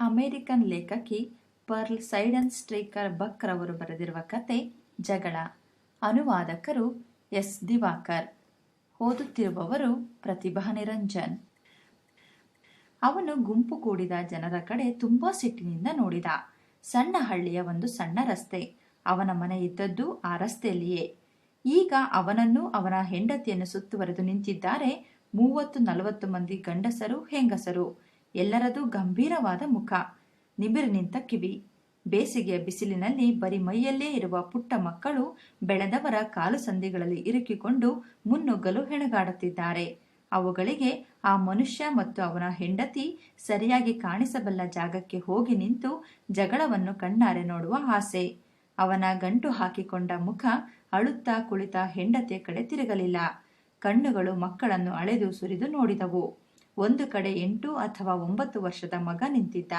American ಲೇಖಕಿ pearl ಸೈಡನ್ ಸ್ಟ್ರೀಕರ್ ಬಕ್ ರವರು ಬರೆದಿರುವ ಕತೆ ಜಗಳ. ಅನುವಾದಕರು ಎಸ್. ದಿವಾಕರ್. ಓದುತ್ತಿರುವವರು ಪ್ರತಿಭಾ ನಿರಂಜನ್. ಅವನು ಗುಂಪು ಕೂಡಿದ ಜನರ ಕಡೆ ತುಂಬಾ ಸಿಟ್ಟಿನಿಂದ ನೋಡಿದ. ಸಣ್ಣ ಹಳ್ಳಿಯ ಒಂದು ಸಣ್ಣ ರಸ್ತೆ. ಅವನ ಮನೆ ಇದ್ದದ್ದು ಆ ರಸ್ತೆಯಲ್ಲಿಯೇ. ಈಗ ಅವನನ್ನು ಅವನ ಹೆಂಡತಿಯನ್ನು ಸುತ್ತುವರೆದು ನಿಂತಿದ್ದಾರೆ ಮೂವತ್ತು ನಲವತ್ತು ಮಂದಿ ಗಂಡಸರು, ಹೆಂಗಸರು. ಎಲ್ಲರದು ಗಂಭೀರವಾದ ಮುಖ. ನಿಬಿರು ನಿಂತ ಕಿವಿ. ಬೇಸಿಗೆಯ ಬಿಸಿಲಿನಲ್ಲಿ ಬರಿ ಮೈಯಲ್ಲೇ ಇರುವ ಪುಟ್ಟ ಮಕ್ಕಳು ಬೆಳೆದವರ ಕಾಲು ಸಂದಿಗಳಲ್ಲಿ ಇರುಕಿಕೊಂಡು ಮುನ್ನುಗ್ಗಲು ಹೆಣಗಾಡುತ್ತಿದ್ದಾರೆ. ಅವುಗಳಿಗೆ ಆ ಮನುಷ್ಯ ಮತ್ತು ಅವನ ಹೆಂಡತಿ ಸರಿಯಾಗಿ ಕಾಣಿಸಬಲ್ಲ ಜಾಗಕ್ಕೆ ಹೋಗಿ ನಿಂತು ಜಗಳವನ್ನು ಕಣ್ಣಾರೆ ನೋಡುವ ಆಸೆ. ಅವನ ಗಂಟು ಹಾಕಿಕೊಂಡ ಮುಖ ಅಳುತ್ತಾ ಕುಳಿತ ಹೆಂಡತಿಯ ಕಡೆ ತಿರುಗಲಿಲ್ಲ. ಕಣ್ಣುಗಳು ಮಕ್ಕಳನ್ನು ಅಳೆದು ಸುರಿದು ನೋಡಿದವು. ಒಂದು ಕಡೆ ಎಂಟು ಅಥವಾ ಒಂಬತ್ತು ವರ್ಷದ ಮಗ ನಿಂತಿದ್ದ.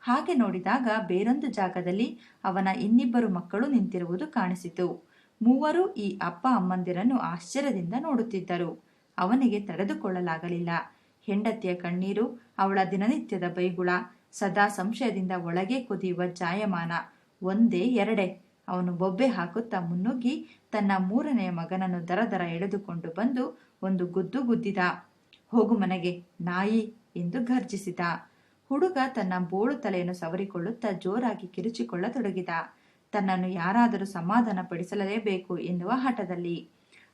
ಹಾಗೆ ನೋಡಿದಾಗ ಬೇರೊಂದು ಜಾಗದಲ್ಲಿ ಅವನ ಇನ್ನಿಬ್ಬರು ಮಕ್ಕಳು ನಿಂತಿರುವುದು ಕಾಣಿಸಿತು. ಮೂವರು ಈ ಅಪ್ಪ ಅಮ್ಮಂದಿರನ್ನು ಆಶ್ಚರ್ಯದಿಂದ ನೋಡುತ್ತಿದ್ದರು. ಅವನಿಗೆ ತಡೆದುಕೊಳ್ಳಲಾಗಲಿಲ್ಲ. ಹೆಂಡತಿಯ ಕಣ್ಣೀರು, ಅವಳ ದಿನನಿತ್ಯದ ಬೈಗುಳ, ಸದಾ ಸಂಶಯದಿಂದ ಒಳಗೆ ಕುದಿಯುವ ಜಾಯಮಾನ, ಒಂದೇ ಎರಡೆ. ಅವನು ಬೊಬ್ಬೆ ಹಾಕುತ್ತಾ ಮುನ್ನುಗ್ಗಿ ತನ್ನ ಮೂರನೆಯ ಮಗನನ್ನು ದರ ದರ ಎಳೆದುಕೊಂಡು ಬಂದು ಒಂದು ಗುದ್ದು ಗುದ್ದಿದ. ಹೋಗು ಮನೆಗೆ ನಾಯಿ ಎಂದು ಘರ್ಜಿಸಿದ. ಹುಡುಗ ತನ್ನ ಬೋಳು ತಲೆಯನ್ನು ಸವರಿಕೊಳ್ಳುತ್ತಾ ಜೋರಾಗಿ ಕಿರುಚಿಕೊಳ್ಳತೊಡಗಿದ. ತನ್ನನ್ನು ಯಾರಾದರೂ ಸಮಾಧಾನ ಪಡಿಸಲೇಬೇಕು ಎನ್ನುವ ಹಠದಲ್ಲಿ.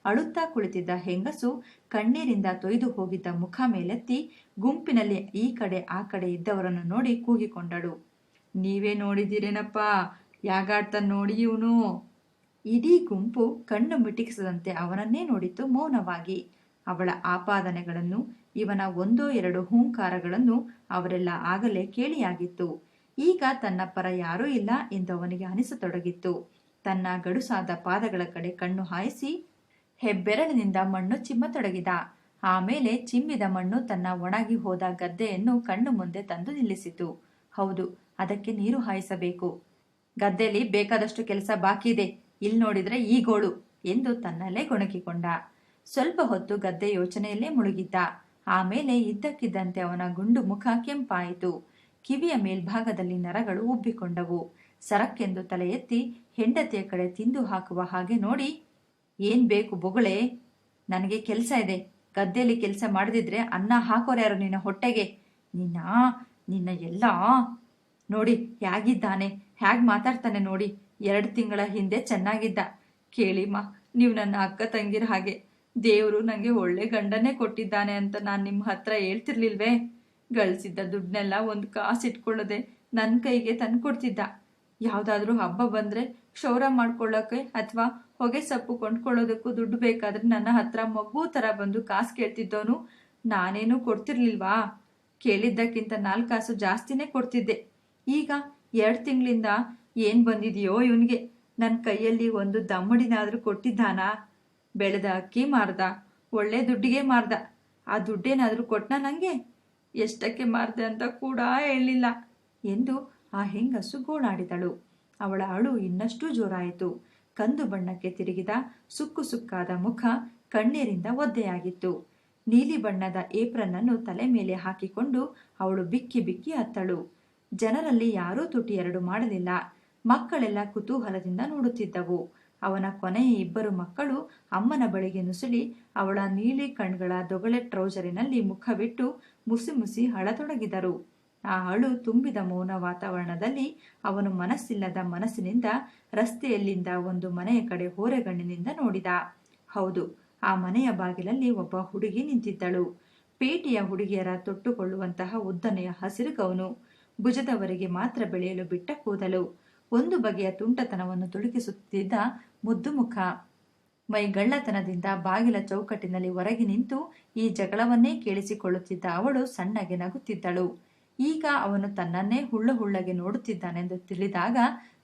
ಅಳುತ್ತಾ ಕುಳಿತಿದ್ದ ಹೆಂಗಸು ಕಣ್ಣೀರಿಂದ ತೊಯ್ದು ಹೋಗಿದ್ದ ಮುಖ ಮೇಲೆತ್ತಿ ಗುಂಪಿನಲ್ಲಿ ಈ ಕಡೆ ಆ ಕಡೆ ಇದ್ದವರನ್ನು ನೋಡಿ ಕೂಗಿಕೊಂಡಳು. ನೀವೇ ನೋಡಿದ್ದೀರೇನಪ್ಪ? ಯಾಗಾಡ್ತ ನೋಡಿ ಇವನು? ಇಡೀ ಗುಂಪು ಕಣ್ಣು ಮಿಟಿಕಿಸದಂತೆ ಅವನನ್ನೇ ನೋಡಿತು ಮೌನವಾಗಿ. ಅವಳ ಆಪಾದನೆಗಳನ್ನು, ಇವನ ಒಂದೋ ಎರಡು ಹೂಂಕಾರಗಳನ್ನು ಅವರೆಲ್ಲ ಆಗಲೇ ಕೇಳಿಯಾಗಿತ್ತು. ಈಗ ತನ್ನ ಪರ ಯಾರೂ ಇಲ್ಲ ಎಂದು ಅವನಿಗೆ ಅನಿಸತೊಡಗಿತ್ತು. ತನ್ನ ಗಡುಸಾದ ಪಾದಗಳ ಕಡೆ ಕಣ್ಣು ಹಾಯಿಸಿ ಹೆಬ್ಬೆರಳಿನಿಂದ ಮಣ್ಣು ಚಿಮ್ಮತೊಡಗಿದ. ಆಮೇಲೆ ಚಿಮ್ಮಿದ ಮಣ್ಣು ತನ್ನ ಒಣಗಿ ಹೋದ ಗದ್ದೆಯನ್ನು ಕಣ್ಣು ಮುಂದೆ ತಂದು ನಿಲ್ಲಿಸಿತು. ಹೌದು, ಅದಕ್ಕೆ ನೀರು ಹಾಯಿಸಬೇಕು. ಗದ್ದೆಯಲ್ಲಿ ಬೇಕಾದಷ್ಟು ಕೆಲಸ ಬಾಕಿ ಇದೆ ಇಲ್ಲಿ ನೋಡಿದ್ರೆ ಈ ಗೋಳು ಎಂದು ತನ್ನಲ್ಲೇ ಗೊಣಗಿಕೊಂಡ ಸ್ವಲ್ಪ ಹೊತ್ತು ಗದ್ದೆ ಯೋಚನೆಯಲ್ಲೇ ಮುಳುಗಿದ್ದ. ಆಮೇಲೆ ಇದ್ದಕ್ಕಿದ್ದಂತೆ ಅವನ ಗುಂಡು ಮುಖ ಕೆಂಪಾಯಿತು. ಕಿವಿಯ ಮೇಲ್ಭಾಗದಲ್ಲಿ ನರಗಳು ಉಬ್ಬಿಕೊಂಡವು. ಸರಕ್ಕೆಂದು ತಲೆ ಎತ್ತಿ ಹೆಂಡತಿಯ ಕಡೆ ತಿಂದು ಹಾಕುವ ಹಾಗೆ ನೋಡಿ, ಏನ್ ಬೇಕು ಬೊಗಳೆ? ನನಗೆ ಕೆಲಸ ಇದೆ. ಗದ್ದೆಯಲ್ಲಿ ಕೆಲಸ ಮಾಡದಿದ್ರೆ ಅನ್ನ ಹಾಕೋರ್ಯಾರು ನಿನ್ನ ಹೊಟ್ಟೆಗೆ? ನಿನ್ನ ನಿನ್ನ ಎಲ್ಲ? ನೋಡಿ ಹೇಗಿದ್ದಾನೆ ಹೇಗ್ ಮಾತಾಡ್ತಾನೆ ನೋಡಿ. ಎರಡು ತಿಂಗಳ ಹಿಂದೆ ಚೆನ್ನಾಗಿದ್ದ. ಕೇಳಿಮ್ಮ, ನೀವು ನನ್ನ ಅಕ್ಕ ತಂಗಿರ ಹಾಗೆ. ದೇವರು ನನಗೆ ಒಳ್ಳೆ ಗಂಡನೇ ಕೊಟ್ಟಿದ್ದಾನೆ ಅಂತ ನಾನು ನಿಮ್ಮ ಹತ್ರ ಹೇಳ್ತಿರ್ಲಿಲ್ವೇ? ಗಳಿಸಿದ್ದ ದುಡ್ಡನ್ನೆಲ್ಲ ಒಂದು ಕಾಸು ಇಟ್ಕೊಳ್ಳದೆ ನನ್ನ ಕೈಗೆ ತಂದು ಕೊಡ್ತಿದ್ದ ಯಾವುದಾದ್ರೂ ಹಬ್ಬ ಬಂದ್ರೆ ಕ್ಷೌರ ಮಾಡ್ಕೊಳ್ಳೋಕೆ ಅಥವಾ ಹೊಗೆ ಸೊಪ್ಪು ಕೊಂಡ್ಕೊಳ್ಳೋದಕ್ಕೂ ದುಡ್ಡು ಬೇಕಾದ್ರೆ ನನ್ನ ಹತ್ರ ಮಗು ಥರ ಬಂದು ಕಾಸು ಕೇಳ್ತಿದ್ದವನು ನಾನೇನು ಕೊಡ್ತಿರ್ಲಿಲ್ವಾ? ಕೇಳಿದ್ದಕ್ಕಿಂತ ನಾಲ್ಕು ಕಾಸು ಜಾಸ್ತಿನೇ ಕೊಡ್ತಿದ್ದೆ. ಈಗ ಎರಡು ತಿಂಗಳಿಂದ ಏನು ಬಂದಿದೆಯೋ ಇವನಿಗೆ. ನನ್ನ ಕೈಯಲ್ಲಿ ಒಂದು ದಮ್ಮಡಿನಾದರೂ ಕೊಟ್ಟಿದ್ದಾನಾ? ಬೆಳೆದ ಅಕ್ಕಿ ಮಾರ್ದ, ಒಳ್ಳೆ ದುಡ್ಡಿಗೆ ಮಾರ್ದ. ಆ ದುಡ್ಡೇನಾದರೂ ಕೊಟ್ಟನ ನನಗೆ ಎಷ್ಟಕ್ಕೆ ಮಾರ್ದೆ ಅಂತ ಕೂಡ ಹೇಳಿಲ್ಲ ಎಂದು ಆ ಹೆಂಗಸು ಗೋಳಾಡಿದಳು. ಅವಳ ಅಳು ಇನ್ನಷ್ಟು ಜೋರಾಯಿತು. ಕಂದು ಬಣ್ಣಕ್ಕೆ ತಿರುಗಿದ ಸುಕ್ಕು ಸುಕ್ಕಾದ ಮುಖ ಕಣ್ಣೀರಿಂದ ಒದ್ದೆಯಾಗಿತ್ತು. ನೀಲಿ ಬಣ್ಣದ ಏಪ್ರನ್ನನ್ನು ತಲೆ ಮೇಲೆ ಹಾಕಿಕೊಂಡು ಅವಳು ಬಿಕ್ಕಿ ಬಿಕ್ಕಿ ಅತ್ತಳು ಜನರಲ್ಲಿ ಯಾರೂ ತುಟಿ ಎರಡು ಮಾಡಲಿಲ್ಲ. ಮಕ್ಕಳೆಲ್ಲ ಕುತೂಹಲದಿಂದ ನೋಡುತ್ತಿದ್ದವು. ಅವನ ಕೊನೆಯ ಇಬ್ಬರು ಮಕ್ಕಳು ಅಮ್ಮನ ಬಳಿಗೆ ನುಸುಳಿ ಅವಳ ನೀಲಿ ಕಣ್ಗಳ ದೊಗಳೆ ಟ್ರೌಸರಿನಲ್ಲಿ ಮುಖವಿಟ್ಟು ಮುಸಿ ಮುಸಿ ಅಳತೊಡಗಿದರು. ಆ ಅಳು ತುಂಬಿದ ಮೌನ ವಾತಾವರಣದಲ್ಲಿ ಅವನು ಮನಸ್ಸಿಲ್ಲದ ಮನಸ್ಸಿನಿಂದ ರಸ್ತೆಯಲ್ಲಿಂದ ಒಂದು ಮನೆಯ ಕಡೆ ಹೋರೆಗಣ್ಣಿನಿಂದ ನೋಡಿದ. ಹೌದು, ಆ ಮನೆಯ ಬಾಗಿಲಲ್ಲಿ ಒಬ್ಬ ಹುಡುಗಿ ನಿಂತಿದ್ದಳು. ಪೇಟೆಯ ಹುಡುಗಿಯರ ತೊಟ್ಟುಕೊಳ್ಳುವಂತಹ ಉದ್ದನೆಯ ಹಸಿರು ಗೌನು ಭುಜದವರೆಗೆ ಮಾತ್ರ ಬೆಳೆಯಲು ಬಿಟ್ಟ ಕೂದಲು. ಒಂದು ಬಗೆಯ ತುಂಟತನವನ್ನು ತುಳುಕಿಸುತ್ತಿದ್ದ ಮುದ್ದು ಮುಖ ಮೈಗಳ್ಳತನದಿಂದ ಬಾಗಿಲ ಚೌಕಟ್ಟಿನಲ್ಲಿ ಹೊರಗೆ ನಿಂತು ಈ ಜಗಳವನ್ನೇ ಕೇಳಿಸಿಕೊಳ್ಳುತ್ತಿದ್ದ ಅವಳು ಸಣ್ಣಗೆ ನಗುತ್ತಿದ್ದಳು. ಈಗ ಅವನು ತನ್ನನ್ನೇ ಹುಳ್ಳು ಹುಳ್ಳಗೆ ನೋಡುತ್ತಿದ್ದಾನೆಂದು ತಿಳಿದಾಗ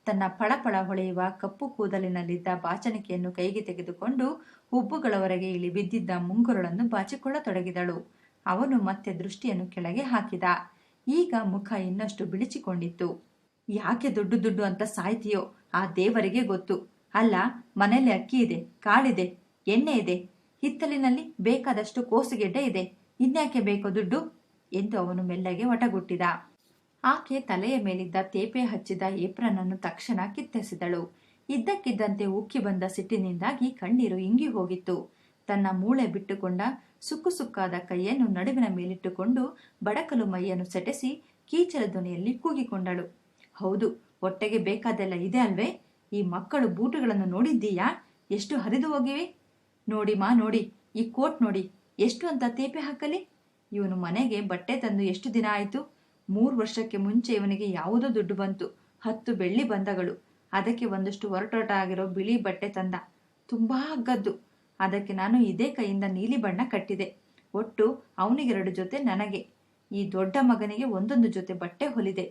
ತನ್ನ ಪಳಪಳ ಹೊಳೆಯುವ ಕಪ್ಪು ಕೂದಲಿನಲ್ಲಿದ್ದ ಬಾಚಣಿಕೆಯನ್ನು ಕೈಗೆ ತೆಗೆದುಕೊಂಡು ಹುಬ್ಬುಗಳವರೆಗೆ ಇಳಿಬಿದ್ದಿದ್ದ ಮುಂಗುರುಳನ್ನು ಬಾಚಿಕೊಳ್ಳತೊಡಗಿದಳು. ಅವನು ಮತ್ತೆ ದೃಷ್ಟಿಯನ್ನು ಕೆಳಗೆ ಹಾಕಿದ. ಈಗ ಮುಖ ಇನ್ನಷ್ಟು ಬಿಳಿಚಿಕೊಂಡಿತ್ತು. ಯಾಕೆ ದುಡ್ಡು ದುಡ್ಡು ಅಂತ ಸಾಯ್ತೀಯೋ ಆ ದೇವರಿಗೆ ಗೊತ್ತು. ಅಲ್ಲ, ಮನೆಯಲ್ಲಿ ಅಕ್ಕಿ ಇದೆ, ಕಾಳಿದೆ, ಎಣ್ಣೆ ಇದೆ, ಹಿತ್ತಲಿನಲ್ಲಿ ಬೇಕಾದಷ್ಟು ಕೋಸುಗೆಡ್ಡೆ ಇದೆ. ಇನ್ಯಾಕೆ ಬೇಕೋ ದುಡ್ಡು ಎಂದು ಅವನು ಮೆಲ್ಲಗೆ ಒಟಗುಟ್ಟಿದ. ಆಕೆ ತಲೆಯ ಮೇಲಿದ್ದ ತೇಪೆ ಹಚ್ಚಿದ ಏಪ್ರನನ್ನು ತಕ್ಷಣ ಕಿತ್ತೆಸೆದಳು ಇದ್ದಕ್ಕಿದ್ದಂತೆ ಉಕ್ಕಿ ಬಂದ ಸಿಟ್ಟಿನಿಂದಾಗಿ ಕಣ್ಣೀರು ಇಂಗಿ ಹೋಗಿತ್ತು. ತನ್ನ ಮೂಳೆ ಬಿಟ್ಟುಕೊಂಡ ಸುಕ್ಕು ಸುಕ್ಕಾದ ಕೈಯನ್ನು ನಡುವಿನ ಮೇಲಿಟ್ಟುಕೊಂಡು ಬಡಕಲು ಮೈಯನ್ನು ಸೆಟೆಸಿ ಕೀಚಲ ಧ್ವನಿಯಲ್ಲಿ ಕೂಗಿಕೊಂಡಳು. ಹೌದು, ಹೊಟ್ಟೆಗೆ ಬೇಕಾದೆಲ್ಲ ಇದೆ ಅಲ್ವೇ? ಈ ಮಕ್ಕಳು ಬೂಟುಗಳನ್ನು ನೋಡಿದ್ದೀಯಾ? ಎಷ್ಟು ಹರಿದು ಹೋಗಿವೆ? ನೋಡಿ ಮಾ, ನೋಡಿ, ಈ ಕೋಟ್ ನೋಡಿ, ಎಷ್ಟು ಅಂತ ತೇಪೆ ಹಾಕಲಿ? ಇವನು ಮನೆಗೆ ಬಟ್ಟೆ ತಂದು ಎಷ್ಟು ದಿನ ಆಯಿತು? ಮೂರು ವರ್ಷಕ್ಕೆ ಮುಂಚೆ ಇವನಿಗೆ ಯಾವುದೋ ದುಡ್ಡು ಬಂತು, ಹತ್ತು ಬೆಳ್ಳಿ ಬಂದಗಳು ಅದಕ್ಕೆ ಒಂದಷ್ಟು ಒರಟೊರಟ ಆಗಿರೋ ಬಿಳಿ ಬಟ್ಟೆ ತಂದ. ತುಂಬಾ ಹಗ್ಗದ್ದು ಅದಕ್ಕೆ ನಾನು ಇದೇ ಕೈಯಿಂದ ನೀಲಿ ಬಣ್ಣ ಕಟ್ಟಿದೆ. ಒಟ್ಟು ಅವನಿಗೆರಡು ಜೊತೆ ನನಗೆ. ಈ ದೊಡ್ಡ ಮಗನಿಗೆ ಒಂದೊಂದು ಜೊತೆ ಬಟ್ಟೆ ಹೊಲಿದೆ.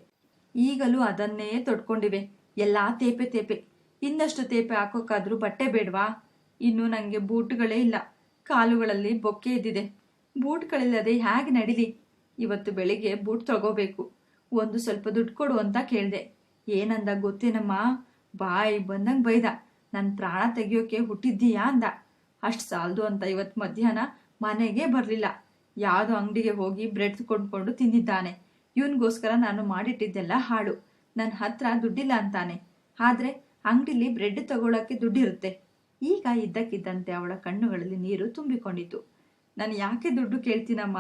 ಈಗಲೂ ಅದನ್ನೇ ತೊಡ್ಕೊಂಡಿವೆ. ಎಲ್ಲ ತೇಪೆ ತೇಪೆ. ಇನ್ನಷ್ಟು ತೇಪೆ ಹಾಕೋಕ್ಕಾದ್ರೂ ಬಟ್ಟೆ ಬೇಡ್ವಾ? ಇನ್ನು ನನಗೆ ಬೂಟ್ಗಳೇ ಇಲ್ಲ. ಕಾಲುಗಳಲ್ಲಿ ಬೊಕ್ಕೆ ಇದ್ದಿದೆ. ಬೂಟ್ಗಳಿಲ್ಲದೆ ಹೇಗೆ ನಡಿಲಿ? ಇವತ್ತು ಬೆಳಿಗ್ಗೆ ಬೂಟ್ ತಗೋಬೇಕು. ಒಂದು ಸ್ವಲ್ಪ ದುಡ್ಡು ಕೊಡು ಅಂತ ಕೇಳಿದೆ. ಏನಂದ ಗೊತ್ತೇನಮ್ಮ? ಬಾಯಿ ಬಂದಂಗೆ ಬೈದ. ನನ್ನ ಪ್ರಾಣ ತೆಗಿಯೋಕೆ ಹುಟ್ಟಿದ್ದೀಯಾ ಅಂದ. ಅಷ್ಟು ಸಾಲದು ಅಂತ ಇವತ್ತು ಮಧ್ಯಾಹ್ನ ಮನೆಗೆ ಬರಲಿಲ್ಲ. ಯಾವುದೋ ಅಂಗಡಿಗೆ ಹೋಗಿ ಬ್ರೆಡ್ ಕೊಂಡ್ಕೊಂಡು ತಿಂದಿದ್ದಾನೆ. ಇವನಿಗೋಸ್ಕರ ನಾನು ಮಾಡಿಟ್ಟಿದ್ದೆಲ್ಲ ಹಾಳು. ನನ್ನ ಹತ್ರ ದುಡ್ಡಿಲ್ಲ ಅಂತಾನೆ. ಆದ್ರೆ ಅಂಗಡಿಲಿ ಬ್ರೆಡ್ ತಗೊಳಕ್ಕೆ ದುಡ್ಡಿರುತ್ತೆ. ಈಗ ಇದ್ದಕ್ಕಿದ್ದಂತೆ ಅವಳ ಕಣ್ಣುಗಳಲ್ಲಿ ನೀರು ತುಂಬಿಕೊಂಡಿತು ನಾನು ಯಾಕೆ ದುಡ್ಡು ಕೇಳ್ತೀನಮ್ಮ?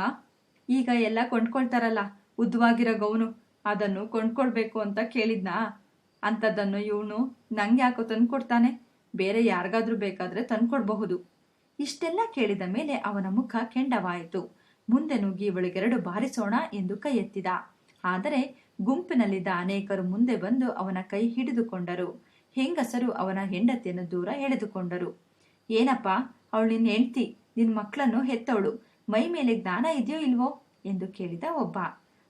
ಈಗ ಎಲ್ಲ ಕೊಂಡ್ಕೊಳ್ತಾರಲ್ಲ ಉದ್ದವಾಗಿರೋ ಗೌನು. ಅದನ್ನು ಕೊಂಡ್ಕೊಳ್ಬೇಕು ಅಂತ ಕೇಳಿದ್ನಾ? ಅಂಥದ್ದನ್ನು ಇವನು ನಂಗೆ ಯಾಕೋ ತಂದ್ಕೊಡ್ತಾನೆ. ಬೇರೆ ಯಾರಿಗಾದ್ರೂ ಬೇಕಾದ್ರೆ ತಂದ್ಕೊಡ್ಬಹುದು. ಇಷ್ಟೆಲ್ಲ ಕೇಳಿದ ಮೇಲೆ ಅವನ ಮುಖ ಕೆಂಡವಾಯಿತು. ಮುಂದೆ ನುಗ್ಗಿ ಇವಳಿಗೆರಡು ಬಾರಿಸೋಣ ಎಂದು ಕೈ ಎತ್ತಿದ ಆದರೆ ಗುಂಪಿನಲ್ಲಿದ್ದ ಅನೇಕರು ಮುಂದೆ ಬಂದು ಅವನ ಕೈ ಹಿಡಿದುಕೊಂಡರು. ಹೆಂಗಸರು ಅವನ ಹೆಂಡತಿಯನ್ನು ದೂರ ಎಳೆದುಕೊಂಡರು. ಏನಪ್ಪ, ಅವಳು ನಿನ್ನ ಹೆಂಡ್ತಿ, ನಿನ್ನ ಮಕ್ಕಳನ್ನು ಹೆತ್ತವಳು, ಮೈ ಮೇಲೆ ಜ್ಞಾನ ಇದೆಯೋ ಇಲ್ವೋ ಎಂದು ಕೇಳಿದ ಒಬ್ಬ.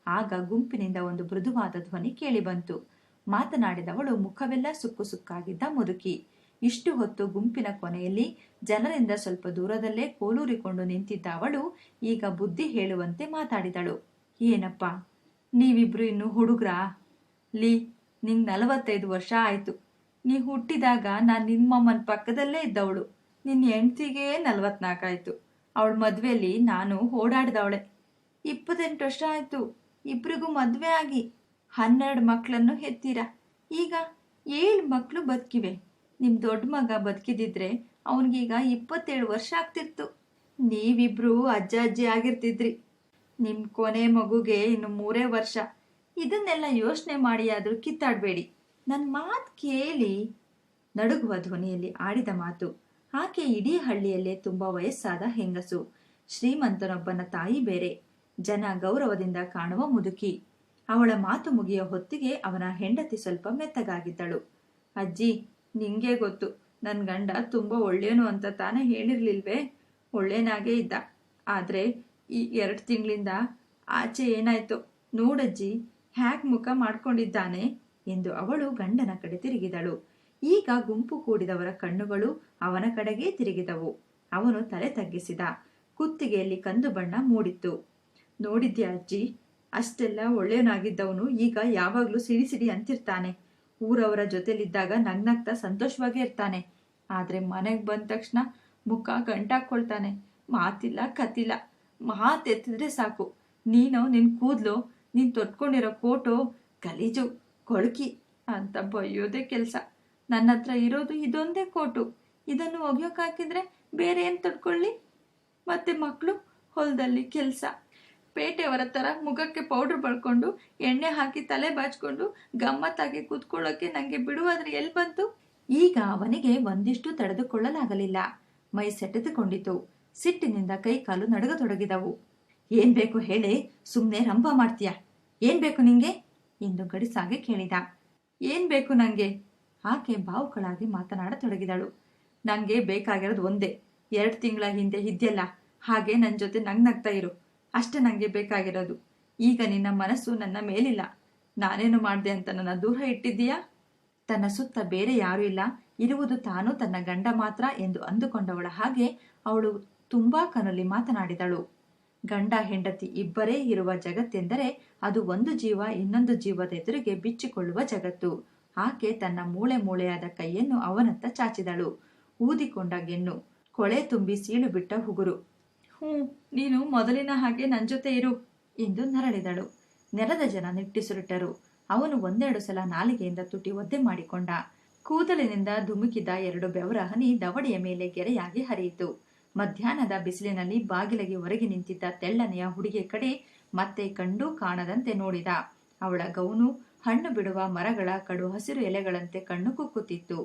ಆಗ ಗುಂಪಿನಿಂದ ಒಂದು ಮೃದುವಾದ ಧ್ವನಿ ಕೇಳಿಬಂತು. ಮಾತನಾಡಿದವಳು ಮುಖವೆಲ್ಲ ಸುಕ್ಕು ಸುಕ್ಕಾಗಿದ್ದ ಮುದುಕಿ. ಇಷ್ಟು ಹೊತ್ತು ಗುಂಪಿನ ಕೊನೆಯಲ್ಲಿ ಜನರಿಂದ ಸ್ವಲ್ಪ ದೂರದಲ್ಲೇ ಕೋಲೂರಿಕೊಂಡು ನಿಂತಿದ್ದ ಅವಳು ಈಗ ಬುದ್ಧಿ ಹೇಳುವಂತೆ ಮಾತಾಡಿದಳು. ಏನಪ್ಪ, ನೀವಿಬ್ರು ಇನ್ನು ಹುಡುಗ್ರಾ? ಲೀ, ನಿಂಗೆ ನಲವತ್ತೈದು ವರ್ಷ ಆಯಿತು. ನೀ ಹುಟ್ಟಿದಾಗ ನಾನು ನಿಮ್ಮಮ್ಮನ ಪಕ್ಕದಲ್ಲೇ ಇದ್ದವಳು. ನಿನ್ನ ಹೆಂಡ್ತಿಗೆ ನಲವತ್ನಾಲ್ಕಾಯ್ತು. ಅವಳ ಮದುವೆಯಲ್ಲಿ ನಾನು ಓಡಾಡ್ದವಳೆ. ಇಪ್ಪತ್ತೆಂಟು ವರ್ಷ ಆಯಿತು. ಇಬ್ರಿಗೂ ಮದುವೆ ಆಗಿ. ಹನ್ನೆರಡು ಮಕ್ಕಳನ್ನು ಹೆತ್ತೀರ? ಈಗ ಏಳು ಮಕ್ಕಳು ಬದುಕಿವೆ. ನಿಮ್ ದೊಡ್ಡ ಮಗ ಬದುಕಿದ್ದಿದ್ರೆ ಅವನಿಗೀಗ ಇಪ್ಪತ್ತೇಳು ವರ್ಷ ಆಗ್ತಿತ್ತು. ನೀವಿಬ್ರು ಅಜ್ಜ ಅಜ್ಜಿ ಆಗಿರ್ತಿದ್ರಿ. ನಿಮ್ಮ ಕೊನೆ ಮಗುಗೆ ಇನ್ನು ಮೂರೇ ವರ್ಷ. ಇದನ್ನೆಲ್ಲ ಯೋಚನೆ ಮಾಡಿ ಆದ್ರೂ ಕಿತ್ತಾಡಬೇಡಿ. ನನ್ನ ಮಾತು ಕೇಳಿ ನಡುಗುವ ಧ್ವನಿಯಲ್ಲಿ ಆಡಿದ ಮಾತು, ಆಕೆ ಇಡೀ ಹಳ್ಳಿಯಲ್ಲೇ ತುಂಬ ವಯಸ್ಸಾದ ಹೆಂಗಸು. ಶ್ರೀಮಂತನೊಬ್ಬನ ತಾಯಿ ಬೇರೆ. ಜನ ಗೌರವದಿಂದ ಕಾಣುವ ಮುದುಕಿ. ಅವಳ ಮಾತು ಮುಗಿಯ ಹೊತ್ತಿಗೆ ಅವನ ಹೆಂಡತಿ ಸ್ವಲ್ಪ ಮೆತ್ತಗಾಗಿದ್ದಳು. ಅಜ್ಜಿ ನಿಂಗೆ ಗೊತ್ತು. ನನ್ನ ಗಂಡ ತುಂಬ ಒಳ್ಳೆಯನು ಅಂತ ತಾನೇ ಹೇಳಿರ್ಲಿಲ್ವೇ? ಒಳ್ಳೇನಾಗೇ ಇದ್ದ. ಆದರೆ ಈ ಎರಡು ತಿಂಗಳಿಂದ ಆಚೆ ಏನಾಯ್ತು? ನೋಡಜ್ಜಿ ಹ್ಯಾಕ್ ಮುಖ ಮಾಡ್ಕೊಂಡಿದ್ದಾನೆ ಎಂದು ಅವಳು ಗಂಡನ ಕಡೆ ತಿರುಗಿದಳು. ಈಗ ಗುಂಪು ಕೂಡಿದವರ ಕಣ್ಣುಗಳು ಅವನ ಕಡೆಗೇ ತಿರುಗಿದವು. ಅವನು ತಲೆ ತಗ್ಗಿಸಿದ. ಕುತ್ತಿಗೆಯಲ್ಲಿ ಕಂದು ಬಣ್ಣ ಮೂಡಿತ್ತು. ನೋಡಿದ್ಯಾ ಅಜ್ಜಿ? ಅಷ್ಟೆಲ್ಲ ಒಳ್ಳೆಯವನಾಗಿದ್ದವನು ಈಗ ಯಾವಾಗಲೂ ಸಿಡಿಸಿಡಿ ಸಿಡಿ ಅಂತಿರ್ತಾನೆ. ಊರವರ ಜೊತೆಲಿದ್ದಾಗ ನಗ್ನಗ್ತಾ ಸಂತೋಷವಾಗೇ ಇರ್ತಾನೆ. ಆದ್ರೆ ಮನೆಗೆ ಬಂದ ತಕ್ಷಣ ಮುಖ ಗಂಟಾಕೊಳ್ತಾನೆ ಮಾತಿಲ್ಲ ಕತಿಲ್ಲ ಮಾತೆತ್ತಿದ್ರೆ ಸಾಕು. ನೀನು ನಿನ್ ಕೂದ್ಲು, ನೀನ್ ತೊಟ್ಕೊಂಡಿರೋ ಕೋಟು, ಗಲೀಜು, ಕೊಳಕಿ ಅಂತ ಬಯ್ಯೋದೇ ಕೆಲಸ. ನನ್ನ ಹತ್ರ ಇರೋದು ಇದೊಂದೇ ಕೋಟು. ಇದನ್ನು ಒಗೆಯೋಕ್ಕಾಕಿದ್ರೆ ಬೇರೆ ಏನು ತೊಟ್ಕೊಳ್ಳಿ? ಮತ್ತೆ ಮಕ್ಕಳು ಹೊಲದಲ್ಲಿ ಕೆಲಸ. ಪೇಟೆಯವರ ಥರ ಮುಖಕ್ಕೆ ಪೌಡ್ರ್ ಬಳ್ಕೊಂಡು, ಎಣ್ಣೆ ಹಾಕಿ ತಲೆ ಬಾಚ್ಕೊಂಡು, ಗಮ್ಮತ್ತಾಗಿ ಕೂತ್ಕೊಳ್ಳೋಕೆ ನನಗೆ ಬಿಡುವಾದ್ರೆ ಎಲ್ಲಿ ಬಂತು? ಈಗ ಅವನಿಗೆ ಒಂದಿಷ್ಟು ತಡೆದುಕೊಳ್ಳಲಾಗಲಿಲ್ಲ. ಮೈ ಸೆಟೆದುಕೊಂಡಿತು. ಸಿಟ್ಟಿನಿಂದ ಕೈಕಾಲು ನಡಗತೊಡಗಿದವು. ಏನ್ ಬೇಕು ಹೇಳಿ ಸುಮ್ಮನೆ ರಂಭ ಮಾಡ್ತೀಯ. ಏನ್ ಬೇಕು ನಿಂಗೆ? ಎಂದು ಗಡಿಸಾಗೆ ಕೇಳಿದ. ಏನ್ ಬೇಕು ನಂಗೆ? ಆಕೆ ಬಾವುಗಳಾಗಿ ಮಾತನಾಡತೊಡಗಿದಳು. ನಂಗೆ ಬೇಕಾಗಿರೋದು ಒಂದೇ. ಎರಡು ತಿಂಗಳ ಹಿಂದೆ ಇದ್ಯಲ್ಲ ಹಾಗೆ ನನ್ನ ಜೊತೆ ನಂಗ್ ನಗ್ತಾ ಇರು. ಅಷ್ಟೇ ನನಗೆ ಬೇಕಾಗಿರೋದು. ಈಗ ನಿನ್ನ ಮನಸ್ಸು ನನ್ನ ಮೇಲಿಲ್ಲ. ನಾನೇನು ಮಾಡಿದೆ ಅಂತ ನನ್ನ ದೂರ ಇಟ್ಟಿದ್ದೀಯಾ? ತನ್ನ ಸುತ್ತ ಬೇರೆ ಯಾರೂ ಇಲ್ಲ. ಇರುವುದು ತಾನು ತನ್ನ ಗಂಡ ಮಾತ್ರ ಎಂದು ಅಂದುಕೊಂಡವಳ ಹಾಗೆ ಅವಳು ತುಂಬಾ ಕನಲಿ ಮಾತನಾಡಿದಳು. ಗಂಡ ಹೆಂಡತಿ ಇಬ್ಬರೇ ಇರುವ ಜಗತ್ತೆಂದರೆ ಅದು ಒಂದು ಜೀವ, ಇನ್ನೊಂದು ಜೀವದ ಎದುರಿಗೆ ಬಿಚ್ಚಿಕೊಳ್ಳುವ ಜಗತ್ತು. ಆಕೆ ತನ್ನ ಮೂಳೆ ಮೂಳೆಯಾದ ಕೈಯನ್ನು ಅವನತ್ತ ಚಾಚಿದಳು. ಊದಿಕೊಂಡ ಗೆನ್ನು ಕೊಳೆ ತುಂಬಿ ಸೀಳು ಬಿಟ್ಟ ಹುಗುರು. ಹ್ಞೂ, ನೀನು ಮೊದಲಿನ ಹಾಗೆ ನನ್ನ ಜೊತೆ ಇರು ಎಂದು ನರಳಿದಳು. ನೆಲದ ಜನ ನಿಟ್ಟಿಸುರಿಟ್ಟರು ಅವನು ಒಂದೆರಡು ಸಲ ನಾಲಿಗೆಯಿಂದ ತುಟಿ ಒದ್ದೆ ಮಾಡಿಕೊಂಡ. ಕೂದಲಿನಿಂದ ಧುಮುಕಿದ ಎರಡು ಬೆವರ ಹನಿ ದವಡೆಯ ಮೇಲೆ ಗೆರೆಯಾಗಿ ಹರಿಯಿತು. ಮಧ್ಯಾಹ್ನದ ಬಿಸಿಲಿನಲ್ಲಿ ಬಾಗಿಲಿಗೆ ಹೊರಗೆ ನಿಂತಿದ್ದ ತೆಳ್ಳನೆಯ ಹುಡುಗಿಯ ಕಡೆ ಮತ್ತೆ ಕಂಡೂ ಕಾಣದಂತೆ ನೋಡಿದ. ಅವಳ ಗೌನು, ಹಣ್ಣು ಬಿಡುವ ಮರಗಳ ಕಡು ಹಸಿರು ಎಲೆಗಳಂತೆ ಕಣ್ಣು ಕುಕ್ಕುತ್ತಿತ್ತು.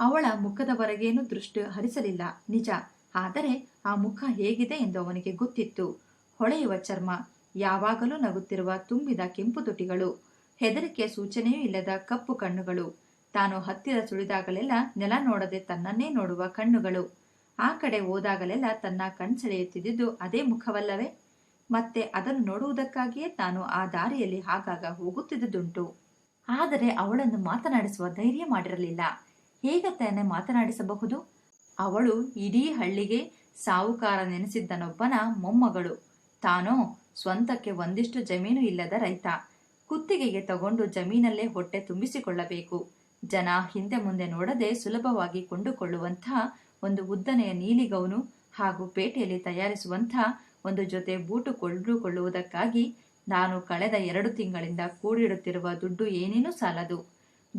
ಅವಳ ಮುಖದವರೆಗೇನು ದೃಷ್ಟಿ ಹರಿಸಲಿಲ್ಲ. ನಿಜ ಆದರೆ ಆ ಮುಖ ಹೇಗಿದೆ ಎಂದು ಅವನಿಗೆ ಗೊತ್ತಿತ್ತು. ಹೊಳೆಯುವ ಚರ್ಮ, ಯಾವಾಗಲೂ ನಗುತ್ತಿರುವ ತುಂಬಿದ ಕೆಂಪು ತುಟಿಗಳು ಹೆದರಿಕೆಯ ಸೂಚನೆಯೂ ಇಲ್ಲದ ಕಪ್ಪು ಕಣ್ಣುಗಳು. ತಾನು ಹತ್ತಿರ ಸುಳಿದಾಗಲೆಲ್ಲ ನೆಲ ನೋಡದೆ ತನ್ನನ್ನೇ ನೋಡುವ ಕಣ್ಣುಗಳು. ಆ ಕಡೆ ಹೋದಾಗಲೆಲ್ಲ ತನ್ನ ಕಣ್ಸೆಳೆಯುತ್ತಿದ್ದುದು ಅದೇ ಮುಖವಲ್ಲವೇ? ಮತ್ತೆ ಅದನ್ನು ನೋಡುವುದಕ್ಕಾಗಿಯೇ ತಾನು ಆ ದಾರಿಯಲ್ಲಿ ಆಗಾಗ ಹೋಗುತ್ತಿದ್ದುದುಂಟು. ಆದರೆ ಅವಳನ್ನು ಮಾತನಾಡಿಸುವ ಧೈರ್ಯ ಮಾಡಿರಲಿಲ್ಲ. ಹೇಗೆ ತಾನೇ ಮಾತನಾಡಿಸಬಹುದು? ಅವಳು ಇಡೀ ಹಳ್ಳಿಗೆ ಸಾಹುಕಾರ ನೆನೆಸಿದ್ದನೊಬ್ಬನ ಮೊಮ್ಮಗಳು. ತಾನೋ ಸ್ವಂತಕ್ಕೆ ಒಂದಿಷ್ಟು ಜಮೀನು ಇಲ್ಲದ ರೈತ. ಕುತ್ತಿಗೆಗೆ ತಗೊಂಡು ಜಮೀನಲ್ಲೇ ಹೊಟ್ಟೆ ತುಂಬಿಸಿಕೊಳ್ಳಬೇಕು. ಜನ ಹಿಂದೆ ಮುಂದೆ ನೋಡದೆ ಸುಲಭವಾಗಿ ಕೊಂಡುಕೊಳ್ಳುವಂತಹ ಒಂದು ಉದ್ದನೆಯ ನೀಲಿಗೌನು ಹಾಗೂ ಪೇಟೆಯಲ್ಲಿ ತಯಾರಿಸುವಂತಹ ಒಂದು ಜೊತೆ ಬೂಟು ಕೊಂಡುಕೊಳ್ಳುವುದಕ್ಕಾಗಿ ನಾನು ಕಳೆದ ಎರಡು ತಿಂಗಳಿಂದ ಕೂಡಿಡುತ್ತಿರುವ ದುಡ್ಡು ಏನೇನೂ ಸಾಲದು.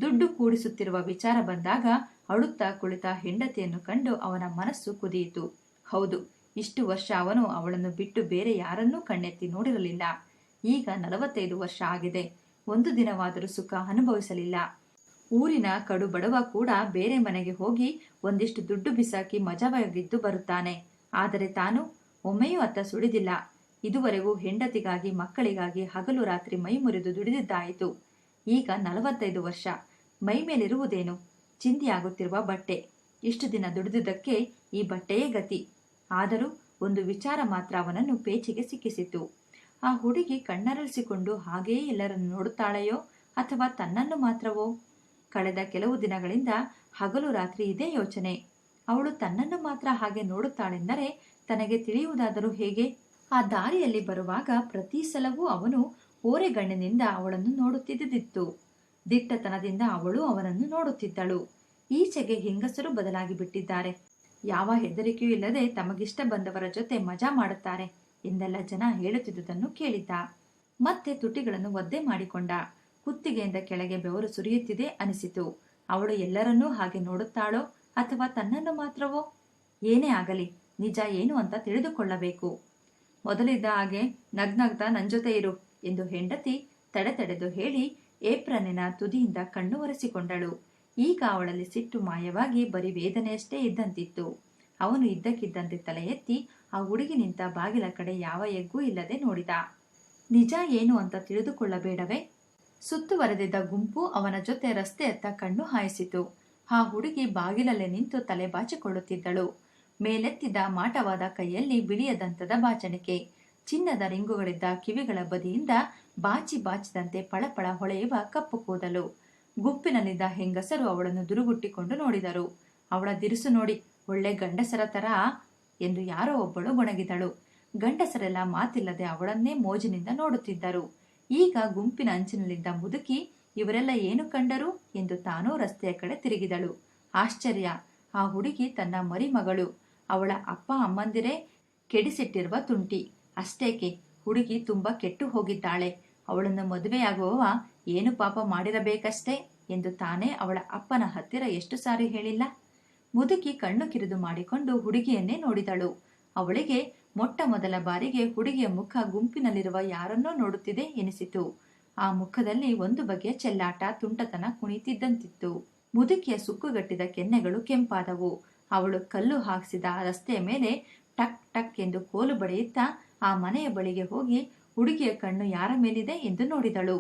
ದುಡ್ಡು ಕೂಡಿಸುತ್ತಿರುವ ವಿಚಾರ ಬಂದಾಗ ಅಳುತ್ತಾ ಕುಳಿತ ಹೆಂಡತಿಯನ್ನು ಕಂಡು ಅವನ ಮನಸ್ಸು ಕುದಿಯಿತು. ಹೌದು, ಇಷ್ಟು ವರ್ಷ ಅವನು ಅವಳನ್ನು ಬಿಟ್ಟು ಬೇರೆ ಯಾರನ್ನೂ ಕಣ್ಣೆತ್ತಿ ನೋಡಿರಲಿಲ್ಲ. ಈಗ ನಲವತ್ತೈದು ವರ್ಷ ಆಗಿದೆ. ಒಂದು ದಿನವಾದರೂ ಸುಖ ಅನುಭವಿಸಲಿಲ್ಲ. ಊರಿನ ಕಡು ಬಡವ ಕೂಡ ಬೇರೆ ಮನೆಗೆ ಹೋಗಿ ಒಂದಿಷ್ಟು ದುಡ್ಡು ಬಿಸಾಕಿ ಮಜವಾಗಿದ್ದು ಬರುತ್ತಾನೆ. ಆದರೆ ತಾನು ಒಮ್ಮೆಯೂ ಅತ್ತ ಸುಳಿದಿಲ್ಲ. ಇದುವರೆಗೂ ಹೆಂಡತಿಗಾಗಿ, ಮಕ್ಕಳಿಗಾಗಿ ಹಗಲು ರಾತ್ರಿ ಮೈ ಮುರಿದು ದುಡಿದಿದ್ದಾಯಿತು. ಈಗ ನಲವತ್ತೈದು ವರ್ಷ. ಮೈ ಮೇಲಿರುವುದೇನು? ಚಿಂದಿಯಾಗುತ್ತಿರುವ ಬಟ್ಟೆ. ಇಷ್ಟು ದಿನ ದುಡಿದುದಕ್ಕೆ ಈ ಬಟ್ಟೆಯೇ ಗತಿ. ಆದರೂ ಒಂದು ವಿಚಾರ ಮಾತ್ರ ಅವನನ್ನು ಪೇಚಿಗೆ ಸಿಕ್ಕಿಸಿತು. ಆ ಹುಡುಗಿ ಕಣ್ಣರಳಿಸಿಕೊಂಡು ಹಾಗೆಯೇ ಎಲ್ಲರನ್ನು ನೋಡುತ್ತಾಳೆಯೋ ಅಥವಾ ತನ್ನನ್ನು ಮಾತ್ರವೋ? ಕಳೆದ ಕೆಲವು ದಿನಗಳಿಂದ ಹಗಲು ರಾತ್ರಿ ಇದೇ ಯೋಚನೆ. ಅವಳು ತನ್ನನ್ನು ಮಾತ್ರ ಹಾಗೆ ನೋಡುತ್ತಾಳೆಂದರೆ ತನಗೆ ತಿಳಿಯುವುದಾದರೂ ಹೇಗೆ? ಆ ದಾರಿಯಲ್ಲಿ ಬರುವಾಗ ಪ್ರತಿ ಸಲವೂ ಅವನು ಓರೆಗಣ್ಣಿನಿಂದ ಅವಳನ್ನು ನೋಡುತ್ತಿದ್ದಿತ್ತು ದಿಟ್ಟತನದಿಂದ ಅವಳು ಅವನನ್ನು ನೋಡುತ್ತಿದ್ದಳು. ಈಚೆಗೆ ಹೆಂಗಸರು ಬದಲಾಗಿ ಬಿಟ್ಟಿದ್ದಾರೆ. ಯಾವ ಹೆದರಿಕೆಯೂ ಇಲ್ಲದೆ ತಮಗಿಷ್ಟ ಬಂದವರ ಜೊತೆ ಮಜಾ ಮಾಡುತ್ತಾರೆ ಎಂದೆಲ್ಲ ಜನ ಹೇಳುತ್ತಿದ್ದುದನ್ನು ಕೇಳಿದ್ದ. ಮತ್ತೆ ತುಟಿಗಳನ್ನು ಒದ್ದೆ ಮಾಡಿಕೊಂಡ. ಕುತ್ತಿಗೆಯಿಂದ ಕೆಳಗೆ ಬೆವರು ಸುರಿಯುತ್ತಿದೆ ಅನಿಸಿತು. ಅವಳು ಎಲ್ಲರನ್ನೂ ಹಾಗೆ ನೋಡುತ್ತಾಳೋ ಅಥವಾ ತನ್ನನ್ನು ಮಾತ್ರವೋ? ಏನೇ ಆಗಲಿ, ನಿಜ ಏನು ಅಂತ ತಿಳಿದುಕೊಳ್ಳಬೇಕು. ಮೊದಲಿದ್ದ ಹಾಗೆ ನಗ್ನಗ್ತಾ ನನ್ ಜೊತೆ ಇರು ಎಂದು ಹೆಂಡತಿ ತಡೆತಡೆದು ಹೇಳಿ ಏಪ್ರನಿನ ತುದಿಯಿಂದ ಕಣ್ಣು ಒರೆಸಿಕೊಂಡಳು. ಈಗ ಅವಳಲ್ಲಿ ಸಿಟ್ಟು ಮಾಯವಾಗಿ ಬರೀ ವೇದನೆಯಷ್ಟೇ ಇದ್ದಂತಿತ್ತು. ಅವನು ಇದ್ದಕ್ಕಿದ್ದಂತೆ ತಲೆ ಎತ್ತಿ ಆ ಹುಡುಗಿ ನಿಂತ ಬಾಗಿಲ ಕಡೆ ಯಾವ ಎಗ್ಗೂ ಇಲ್ಲದೆ ನೋಡಿದ. ನಿಜ ಏನು ಅಂತ ತಿಳಿದುಕೊಳ್ಳಬೇಡವೇ? ಸುತ್ತುವರೆದಿದ್ದ ಗುಂಪು ಅವನ ಜೊತೆ ರಸ್ತೆಯತ್ತ ಕಣ್ಣು ಹಾಯಿಸಿತು. ಆ ಹುಡುಗಿ ಬಾಗಿಲಲ್ಲೇ ನಿಂತು ತಲೆ ಬಾಚಿಕೊಳ್ಳುತ್ತಿದ್ದಳು. ಮೇಲೆತ್ತಿದ್ದ ಮಾಟವಾದ ಕೈಯಲ್ಲಿ ಬಿಳಿಯ ದಂತದ ಬಾಚಣಿಕೆ. ಚಿನ್ನದ ರಿಂಗುಗಳಿದ್ದ ಕಿವಿಗಳ ಬದಿಯಿಂದ ಬಾಚಿ ಬಾಚಿದಂತೆ ಪಳಪಳ ಹೊಳೆಯುವ ಕಪ್ಪು ಕೂದಲು. ಗುಂಪಿನಲ್ಲಿದ್ದ ಹೆಂಗಸರು ಅವಳನ್ನು ದುರುಗುಟ್ಟಿಕೊಂಡು ನೋಡಿದರು. ಅವಳ ದಿರಿಸು ನೋಡಿ ಒಳ್ಳೆ ಗಂಡಸರ ತರ ಎಂದು ಯಾರೋ ಒಬ್ಬಳು ಗೊಣಗಿದಳು. ಗಂಡಸರೆಲ್ಲ ಮಾತಿಲ್ಲದೆ ಅವಳನ್ನೇ ಮೋಜಿನಿಂದ ನೋಡುತ್ತಿದ್ದರು. ಈಗ ಗುಂಪಿನ ಅಂಚಿನಲ್ಲಿದ್ದ ಮುದುಕಿ, ಇವರೆಲ್ಲ ಏನು ಕಂಡರು? ಎಂದು ತಾನೂ ರಸ್ತೆಯ ಕಡೆ ತಿರುಗಿದಳು. ಆಶ್ಚರ್ಯ! ಆ ಹುಡುಗಿ ತನ್ನ ಮರಿಮಗಳು. ಅವಳ ಅಪ್ಪ ಅಮ್ಮಂದಿರೇ ಕೆಡಿಸಿಟ್ಟಿರುವ ತುಂಟಿ. ಅಷ್ಟೇಕೆ? ಹುಡುಗಿ ತುಂಬಾ ಕೆಟ್ಟು ಹೋಗಿದ್ದಾಳೆ. ಅವಳನ್ನು ಮದುವೆಯಾಗುವವ ಏನು ಪಾಪ ಮಾಡಿರಬೇಕಷ್ಟೇ ಎಂದು ತಾನೇ ಅವಳ ಅಪ್ಪನ ಹತ್ತಿರ ಎಷ್ಟು ಸಾರಿ ಹೇಳಿಲ್ಲ. ಮುದುಕಿ ಕಣ್ಣು ಕಿರಿದು ಮಾಡಿಕೊಂಡು ಹುಡುಗಿಯನ್ನೇ ನೋಡಿದಳು. ಅವಳಿಗೆ ಮೊಟ್ಟ ಮೊದಲ ಬಾರಿಗೆ ಹುಡುಗಿಯ ಮುಖ ಗುಂಪಿನಲ್ಲಿರುವ ಯಾರನ್ನೋ ನೋಡುತ್ತಿದೆ ಎನಿಸಿತು. ಆ ಮುಖದಲ್ಲಿ ಒಂದು ಬಗೆಯ ಚೆಲ್ಲಾಟ, ತುಂಟತನ ಕುಣಿತಿದ್ದಂತಿತ್ತು. ಮುದುಕಿಯ ಸುಕ್ಕುಗಟ್ಟಿದ ಕೆನ್ನೆಗಳು ಕೆಂಪಾದವು. ಅವಳು ಕಲ್ಲು ಹಾಕಿಸಿದ ರಸ್ತೆಯ ಮೇಲೆ ಟಕ್ ಟಕ್ ಎಂದು ಕೋಲು ಬಡಿಯುತ್ತಾ ಆ ಮನೆಯ ಬಳಿಗೆ ಹೋಗಿ ಹುಡುಗಿಯ ಕಣ್ಣು ಯಾರ ಮೇಲಿದೆ ಎಂದು ನೋಡಿದಳು.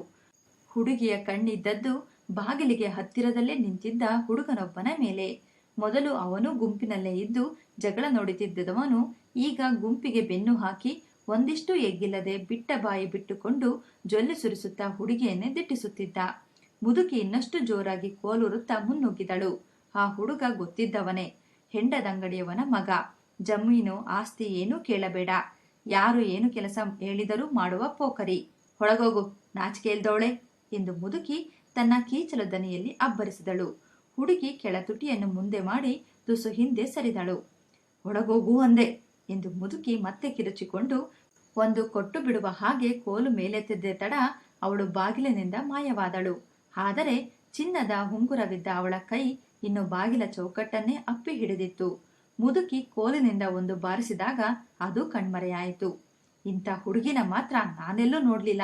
ಹುಡುಗಿಯ ಕಣ್ಣಿದ್ದದ್ದು ಬಾಗಿಲಿಗೆ ಹತ್ತಿರದಲ್ಲೇ ನಿಂತಿದ್ದ ಹುಡುಗನೊಬ್ಬನ ಮೇಲೆ. ಮೊದಲು ಅವನು ಗುಂಪಿನಲ್ಲೇ ಇದ್ದು ಜಗಳ ನೋಡುತ್ತಿದ್ದವನು, ಈಗ ಗುಂಪಿಗೆ ಬೆನ್ನು ಹಾಕಿ ಒಂದಿಷ್ಟು ಎಗ್ಗಿಲ್ಲದೆ ಬಿಟ್ಟ ಬಾಯಿ ಬಿಟ್ಟುಕೊಂಡು ಜೊಲ್ಲು ಸುರಿಸುತ್ತಾ ಹುಡುಗಿಯನ್ನೇ ದಿಟ್ಟಿಸುತ್ತಿದ್ದ. ಮುದುಕಿ ಇನ್ನಷ್ಟು ಜೋರಾಗಿ ಕೋಲುರುತ್ತಾ ಮುನ್ನುಗ್ಗಿದಳು. ಆ ಹುಡುಗ ಗೊತ್ತಿದ್ದವನೇ, ಹೆಂಡದಂಗಡಿಯವನ ಮಗ. ಜಮೀನು ಆಸ್ತಿ ಏನೂ ಕೇಳಬೇಡ. ಯಾರು ಏನು ಕೆಲಸ ಹೇಳಿದರೂ ಮಾಡುವ ಪೋಕರಿ ಹೊಳಗೋಗು, ನಾಚಿಕೆ ಇಲ್ದವಳೆ ಎಂದು ಮುದುಕಿ ತನ್ನ ಕೀಚಲ ದನಿಯಲ್ಲಿ ಅಬ್ಬರಿಸಿದಳು. ಹುಡುಗಿ ಕೆಳ ತುಟಿಯನ್ನು ಮುಂದೆ ಮಾಡಿ ತುಸು ಹಿಂದೆ ಸರಿದಳು. ಒಳಗೋಗು ಅಂದೆ ಎಂದು ಮುದುಕಿ ಮತ್ತೆ ಕಿರುಚಿಕೊಂಡು ಒಂದು ಕೊಟ್ಟು ಬಿಡುವ ಹಾಗೆ ಕೋಲು ಮೇಲೆತ್ತಿದ್ದ ತಡ ಅವಳು ಬಾಗಿಲಿನಿಂದ ಮಾಯವಾದಳು. ಆದರೆ ಚಿನ್ನದ ಹುಂಗುರವಿದ್ದ ಅವಳ ಕೈ ಇನ್ನು ಬಾಗಿಲ ಚೌಕಟ್ಟನ್ನೇ ಅಪ್ಪಿ ಹಿಡಿದಿತ್ತು. ಮುದುಕಿ ಕೋಲಿನಿಂದ ಒಂದು ಬಾರಿಸಿದಾಗ ಅದು ಕಣ್ಮರೆಯಾಯಿತು. ಇಂಥ ಹುಡುಗಿನ ಮಾತ್ರ ನಾನೆಲ್ಲೂ ನೋಡ್ಲಿಲ್ಲ.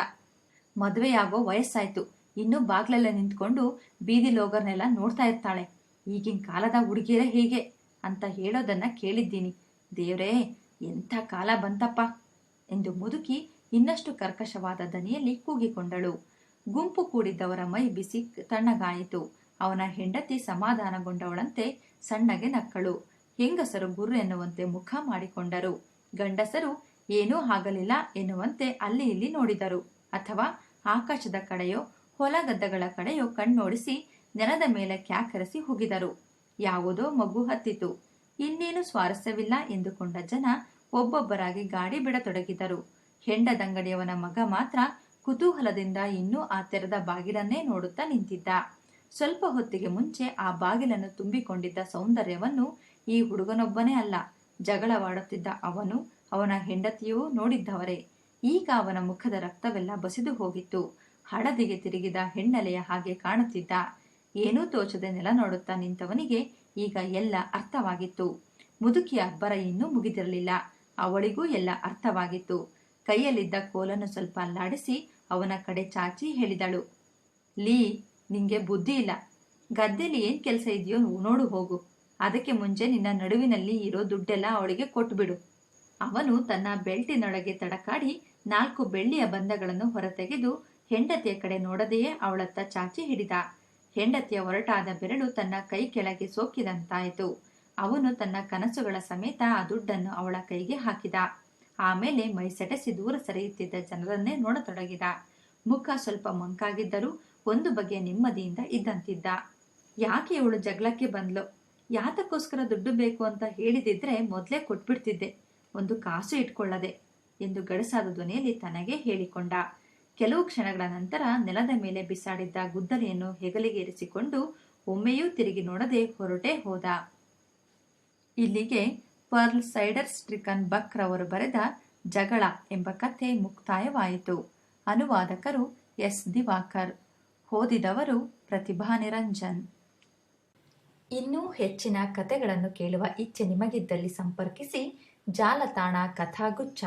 ಮದುವೆಯಾಗೋ ವಯಸ್ಸಾಯ್ತು. ಇನ್ನು ಬಾಗ್ಲೆಲ್ಲ ನಿಂತ್ಕೊಂಡು ಬೀದಿ ಲೋಗರ್ನೆಲ್ಲ ನೋಡ್ತಾ ಇರ್ತಾಳೆ. ಈಗಿನ ಕಾಲದ ಹುಡುಗಿಯರೇ ಹೀಗೆ ಅಂತ ಹೇಳೋದನ್ನ ಕೇಳಿದ್ದೀನಿ. ದೇವ್ರೇ, ಎಂಥ ಕಾಲ ಬಂತಪ್ಪ! ಎಂದು ಮುದುಕಿ ಇನ್ನಷ್ಟು ಕರ್ಕಶವಾದ ದನಿಯಲ್ಲಿ ಕೂಗಿಕೊಂಡಳು. ಗುಂಪು ಕೂಡಿದ್ದವರ ಮೈ ಬಿಸಿ ತಣ್ಣಗಾಯಿತು. ಅವನ ಹೆಂಡತಿ ಸಮಾಧಾನಗೊಂಡವಳಂತೆ ಸಣ್ಣಗೆ ನಕ್ಕಳು. ಹೆಂಗಸರು ಗುರು ಎನ್ನುವಂತೆ ಮುಖ ಮಾಡಿಕೊಂಡರು. ಗಂಡಸರು ಏನೂ ಆಗಲಿಲ್ಲ ಎನ್ನುವಂತೆ ಅಲ್ಲಿ ಇಲ್ಲಿ ನೋಡಿದರು. ಅಥವಾ ಆಕಾಶದ ಕಡೆಯೋ ಹೊಲಗದ್ದಗಳ ಕಡೆಯೋ ಕಣ್ಣೋಡಿಸಿ ನೆಲದ ಮೇಲೆ ಕ್ಯಾಕರಿಸಿ ಹೋಗಿದರು. ಯಾವುದೋ ಮಗು ಹತ್ತಿತು. ಇನ್ನೇನು ಸ್ವಾರಸ್ಯವಿಲ್ಲ ಎಂದುಕೊಂಡ ಜನ ಒಬ್ಬೊಬ್ಬರಾಗಿ ಗಾಡಿ ಬಿಡತೊಡಗಿದರು. ಹೆಂಡದಂಗಡಿಯವನ ಮಗ ಮಾತ್ರ ಕುತೂಹಲದಿಂದ ಇನ್ನೂ ಆ ತೆರೆದ ಬಾಗಿಲನ್ನೇ ನೋಡುತ್ತಾ ನಿಂತಿದ್ದ. ಸ್ವಲ್ಪ ಹೊತ್ತಿಗೆ ಮುಂಚೆ ಆ ಬಾಗಿಲನ್ನು ತುಂಬಿಕೊಂಡಿದ್ದ ಸೌಂದರ್ಯವನ್ನು ಈ ಹುಡುಗನೊಬ್ಬನೇ ಅಲ್ಲ, ಜಗಳವಾಡುತ್ತಿದ್ದ ಅವನು ಅವನ ಹೆಂಡತಿಯೂ ನೋಡಿದ್ದವರೇ. ಈಗ ಅವನ ಮುಖದ ರಕ್ತವೆಲ್ಲ ಬಸಿದು ಹೋಗಿತ್ತು. ಹಳದಿಗೆ ತಿರುಗಿದ ಹೆಣ್ಣಲೆಯ ಹಾಗೆ ಕಾಣುತ್ತಿದ್ದ. ಏನೂ ತೋಚದೆ ನೆಲ ನೋಡುತ್ತಾ ನಿಂತವನಿಗೆ ಈಗ ಎಲ್ಲ ಅರ್ಥವಾಗಿತ್ತು. ಮುದುಕಿಯ ಅಬ್ಬರ ಇನ್ನೂ ಮುಗಿದಿರಲಿಲ್ಲ. ಅವಳಿಗೂ ಎಲ್ಲ ಅರ್ಥವಾಗಿತ್ತು. ಕೈಯಲ್ಲಿದ್ದ ಕೋಲನ್ನು ಸ್ವಲ್ಪ ಅಲ್ಲಾಡಿಸಿ ಅವನ ಕಡೆ ಚಾಚಿ ಹೇಳಿದಳು, ಲೀ ನಿಂಗೆ ಬುದ್ಧಿ ಇಲ್ಲ. ಗದ್ದೆಲಿ ಏನ್ ಕೆಲಸ ಇದೆಯೋ ನೋಡು ಹೋಗು. ಅದಕ್ಕೆ ಮುಂಚೆ ನಿನ್ನ ನಡುವಿನಲ್ಲಿ ಇರೋ ದುಡ್ಡೆಲ್ಲ ಅವಳಿಗೆ ಕೊಟ್ಬಿಡು. ಅವನು ತನ್ನ ಬೆಲ್ಟಿನೊಳಗೆ ತಡಕಾಡಿ ನಾಲ್ಕು ಬೆಳ್ಳಿಯ ಬಂಧಗಳನ್ನು ಹೊರತೆಗೆದು ಹೆಂಡತಿಯ ಕಡೆ ನೋಡದೆಯೇ ಅವಳತ್ತ ಚಾಚಿ ಹಿಡಿದ. ಹೆಂಡತಿಯ ಹೊರಟಾದ ಬೆರಳು ತನ್ನ ಕೈ ಕೆಳಗೆ ಸೋಕಿದಂತಾಯಿತು. ಅವನು ತನ್ನ ಕನಸುಗಳ ಸಮೇತ ಆ ದುಡ್ಡನ್ನು ಅವಳ ಕೈಗೆ ಹಾಕಿದ. ಆಮೇಲೆ ಮೈ ಸೆಟೆಸಿ ದೂರ ಸರಿಯುತ್ತಿದ್ದ ಜನರನ್ನೇ ನೋಡತೊಡಗಿದ. ಮುಖ ಸ್ವಲ್ಪ ಮಂಕಾಗಿದ್ದರೂ ಒಂದು ಬಗೆಯ ನೆಮ್ಮದಿಯಿಂದ ಇದ್ದಂತಿದ್ದ. ಯಾಕೆ ಇವಳು ಜಗಳಕ್ಕೆ ಬಂದ್ಲು? ಯಾತಕ್ಕೋಸ್ಕರ ದುಡ್ಡು ಬೇಕು ಅಂತ ಹೇಳಿದಿದ್ರೆ ಮೊದಲೇ ಕೊಟ್ಬಿಡ್ತಿದ್ದೆ. ಒಂದು ಕಾಸು ಇಟ್ಕೊಳ್ಳದೆ ಎಂದು ಗಡಸಾದ ಧ್ವನಿಯಲ್ಲಿ ತನಗೆ ಹೇಳಿಕೊಂಡ. ಕೆಲವು ಕ್ಷಣಗಳ ನಂತರ ನೆಲದ ಮೇಲೆ ಬಿಸಾಡಿದ್ದ ಗುದ್ದಲಿಯನ್ನು ಹೆಗಲಿಗೇರಿಸಿಕೊಂಡು ಒಮ್ಮೆಯೂ ತಿರುಗಿ ನೋಡದೆ ಹೊರಟೇ ಹೋದ. ಇಲ್ಲಿಗೆ ಪರ್ಲ್ ಸೈಡರ್ ಸ್ಟ್ರಿಕನ್ ಬಕ್ ರವರು ಬರೆದ ಜಗಳ ಎಂಬ ಕಥೆ ಮುಕ್ತಾಯವಾಯಿತು. ಅನುವಾದಕರು ಎಸ್ ದಿವಾಕರ್. ಓದಿದವರು ಪ್ರತಿಭಾ ನಿರಂಜನ್. ಇನ್ನೂ ಹೆಚ್ಚಿನ ಕಥೆಗಳನ್ನು ಕೇಳುವ ಇಚ್ಛೆ ನಿಮಗಿದ್ದಲ್ಲಿ ಸಂಪರ್ಕಿಸಿ ಜಾಲತಾಣ ಕಥಾಗುಚ್ಛ.